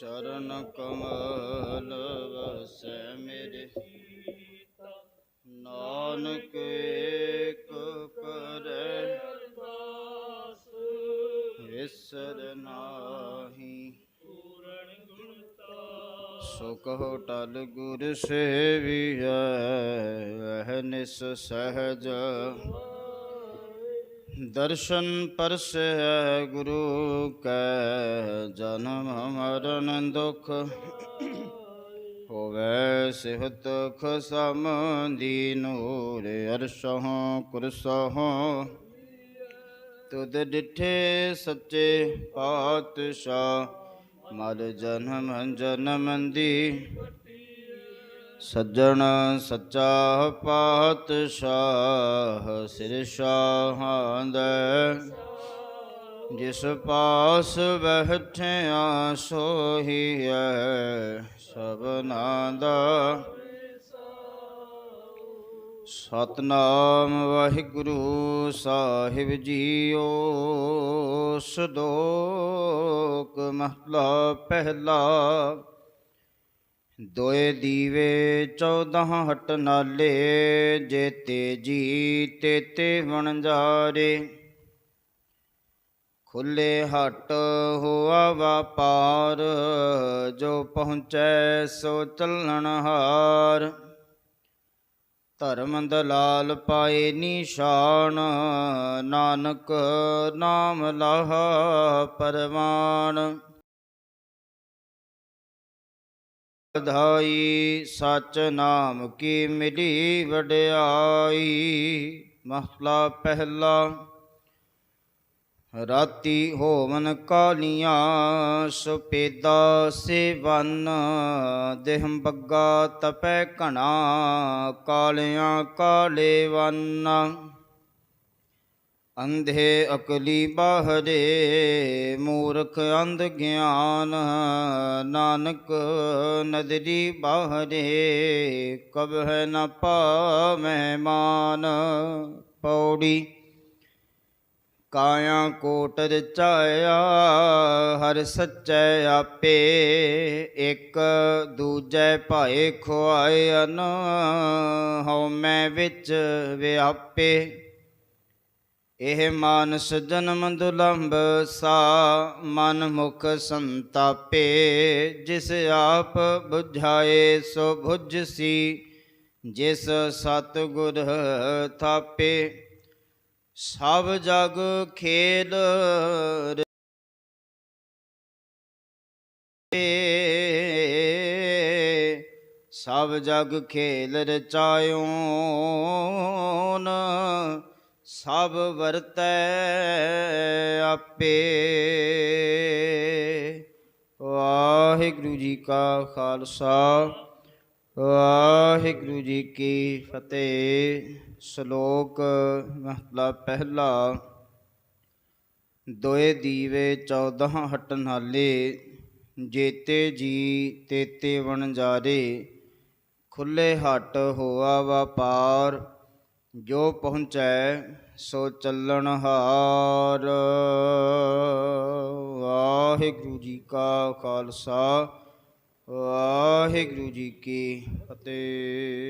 ਚਰਨ ਕਮਲ ਵਸੈ ਮੇਰੇ। ਨਾਨਕ ਏਕ ਕਰੈ ਵਿਸਰ ਨਾਹੀ। ਸੋ ਕਹੋ ਟਲ ਗੁਰ ਸੇਵੀਐ ਅਹਨਿਸ ਸਹਜ। ਦਰਸ਼ਨ ਪਰਸੈ ਗੁਰੂ ਕੈ, ਜਨਮ ਮਰਨ ਦੁਖ ਹੋਵੇ ਸਿਹਤ ਖਸਮ ਦੀ ਨੂਰ, ਅਰਸ਼ਹੁ ਕੁਰਸਹੁ ਤੁਧ ਡਿਠੇ ਸੱਚੇ ਪਾਤਸ਼ਾਹ, ਮਰ ਜਨਮ ਜਨਮ ਦੀ ਸੱਜਣ ਸੱਚਾ ਪਾਤਸ਼ਾਹ ਸਿਰ ਸ਼ਾਹਾਂਦੈ ਜਿਸ ਪਾਸ ਬਹਿਠਿਆ ਸੋਹੀਐ ਸਭਨਾ ਦਾ। ਸਤਨਾਮ ਵਾਹਿਗੁਰੂ ਸਾਹਿਬ ਜੀਓ, ਸਦੋਕ ਮਹਲਾ ਪਹਿਲਾ। ਦੋਏ ਦੀਵੇ 14 ਹਟ ਨਾਲੇ, ਜੇ ਤੇ ਜੀ ਤੇਤੇ ਵਣਜਾਰੇ। ਖੁੱਲੇ ਹਟ ਹੋਆ ਵਪਾਰ, ਜੋ ਪਹੁੰਚੈ ਸੋ ਚੱਲਣ ਹਾਰ। ਧਰਮ ਦਲਾਲ ਪਾਏ ਨਿਸ਼ਾਨ, ਨਾਨਕ ਨਾਮ ਲਾਹ ਪਰਵਾਨ। ਵਧਾਈ, ਸਚ ਨਾਮ ਕੀ ਮਿਲੀ ਵਡਿਆਈ? ਮਹਲਾ ਪਹਿਲਾ, ਰਾਤੀ ਹੋਵਨ ਕਾਲੀਆਂ, ਸੁਪੇਦਾ ਸੇਵਨ, ਦੇਹ ਬੱਗਾ ਤਪੈ ਘਣਾ, ਕਾਲਿਆਂ ਕਾਲੇ ਵੰਨ। ਅੰਧੇ ਅਕਲੀ ਬਾਹਰੇ ਮੂਰਖ ਅੰਧ ਗਿਆਨ, ਨਾਨਕ ਨਦਰੀ ਬਾਹਰੇ ਕਬਹਿ ਹੈ ਨ ਪਾਵੈ ਮਾਨ। ਪੌੜੀ ਕਾਇਆ ਕੋਟ ਰਚਾਇਆ ਹਰ ਸੱਚੈ ਆਪੇ, ਇੱਕ ਦੂਜੈ ਭਾਏ ਖੁਆਇਨ ਹਉ ਮੈਂ ਵਿੱਚ ਵਿਆਪੇ ਇਹ ਮਾਨਸ ਜਨਮ ਦੁਲੰਭ ਸਾ ਮਨ ਮੁਖ ਸੰਤਾਪੇ, ਜਿਸ ਆਪ ਬੁਝਾਏ ਸੋ 부ਝਸੀ ਜਿਸ ਸਤ ਗੁਰ ਥਾਪੇ। ਸਭ ਜਗ ਖੇਲ ਸਭ ਜਗ ਖੇਲ ਰਚਾਇਓਨ। ਸਭ ਵਰਤੈ ਆਪੇ। ਵਾਹਿਗੁਰੂ ਜੀ ਕਾ ਖਾਲਸਾ, ਵਾਹਿਗੁਰੂ ਜੀ ਕੀ ਫਤਿਹ। ਸ਼ਲੋਕ ਮਹਲਾ ਪਹਿਲਾ, ਦੋਏ ਦੀਵੇ 14 ਹਟ ਨਾਲੇ, ਜੇਤੇ ਜੀ ਤੇਤੇ ਵਣਜਾਰੇ ਖੁੱਲੇ ਹੱਟ ਹੋਆ ਵਪਾਰ ਜੋ ਪਹੁੰਚੈ ਸੋ ਚੱਲਣ ਹਾਰ। ਵਾਹਿਗੁਰੂ ਜੀ ਕਾ ਖਾਲਸਾ ਵਾਹਿਗੁਰੂ ਜੀ ਕੀ ਫਤਿਹ।